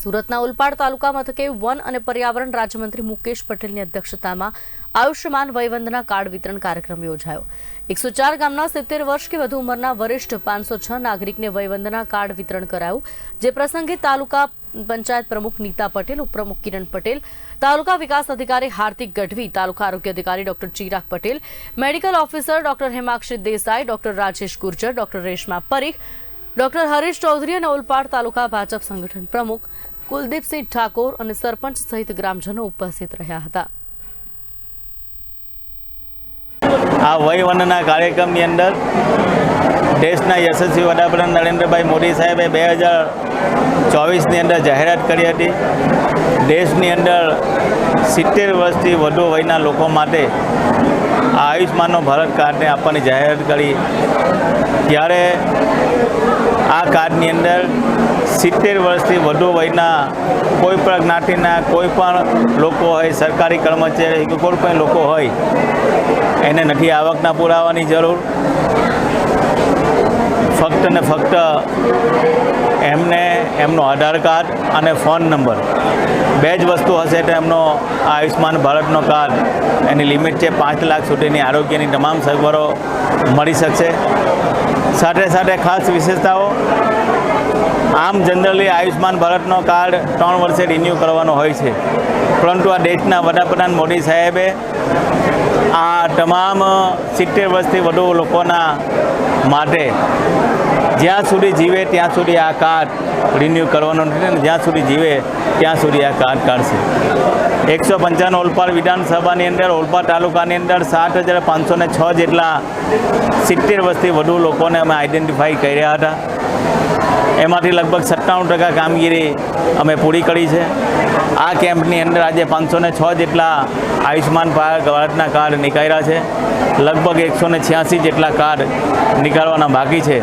સુરતના ઉલપાડ તાલુકા મથકે વન અને પર્યાવરણ રાજ્યમંત્રી મુકેશ પટેલની અધ્યક્ષતામાં આયુષ્યમાન વયવંદના કાર્ડ વિતરણ કાર્યક્રમ યોજાયો. એકસો ગામના સિત્તેર વર્ષ કે વધુ ઉંમરના વરિષ્ઠ પાંચસો નાગરિકને વયવંદના કાર્ડ વિતરણ કરાયું, જે પ્રસંગે તાલુકા પંચાયત પ્રમુખ નીતા પટેલ, ઉપપ્રમુખ કિરણ પટેલ, તાલુકા વિકાસ અધિકારી હાર્દિક ગઢવી, તાલુકા આરોગ્ય અધિકારી doctor Chirag Patel, medical officer doctor Hemakshi Desai, doctor Rajesh Gurjar, doctor Reshma Parikh, doctor Harish Chaudhary અને ઓલપાડ તાલુકા ભાજપ સંગઠન પ્રમુખ કુલદીપસિંહ ઠાકોર અને સરપંચ સહિત ગ્રામજનો ઉપસ્થિત રહ્યા હતા. આ વયવંદના કાર્યક્રમની અંદર દેશના યશસ્વી વડાપ્રધાન નરેન્દ્રભાઈ મોદી સાહેબે બે હજાર ચોવીસની અંદર જાહેરાત કરી હતી. દેશની અંદર સિત્તેર વર્ષથી વધુ વયના લોકો માટે આ આયુષ્માનનો ભારત કાર્ડને આપવાની જાહેરાત કરી. ત્યારે આ કાર્ડની અંદર સિત્તેર વર્ષથી વધુ વયના કોઈ પણ જ્ઞાતિના કોઈ પણ લોકો હોય, સરકારી કર્મચારી કે કોઈ પણ લોકો હોય, એને નથી આવકના પુરાવાની જરૂર. ફક્ત ને ફક્ત એમને એમનો આધાર કાર્ડ અને ફોન નંબર. બે જ વસ્તુ હશે તો એમનો આયુષ્માન ભારતનો કાર્ડ. એની લિમિટ છે પાંચ લાખ સુધીની આરોગ્યની તમામ સગવડો મળી શકશે. સાથે સાથે ખાસ વિશેષતાઓ આમ જનરલી આયુષ્માન ભારતનો કાર્ડ ત્રણ વર્ષે રિન્યૂ કરવાનો હોય છે. પરંતુ આ દેશના વડાપ્રધાન મોદી સાહેબે આ તમામ સિત્તેર વર્ષથી વધુ લોકોના માટે જ્યાં સુધી જીવે ત્યાં સુધી આ કાર્ડ રિન્યૂ કરવાનો નથી અને જ્યાં સુધી જીવે ત્યાં સુધી આ કાર્ડ કાઢશે. એકસો પંચાવન ઓલપાડ વિધાનસભાની અંદર, ઓલપાડ તાલુકાની અંદર સાત હજાર પાંચસો છ જેટલા સિત્તેર વર્ષથી વધુ લોકોને અમે આઈડેન્ટિફાઈ કર્યા હતા. એમાંથી લગભગ સત્તાણું ટકા કામગીરી અમે પૂરી કરી છે. આ કેમ્પની અંદર આજે પાંચસો ને છ જેટલા આયુષ્યમાન ભારતના કાર્ડ નીકાળ્યા છે. લગભગ એકસો ને છ્યાસી જેટલા કાર્ડ નીકાળવાના બાકી છે.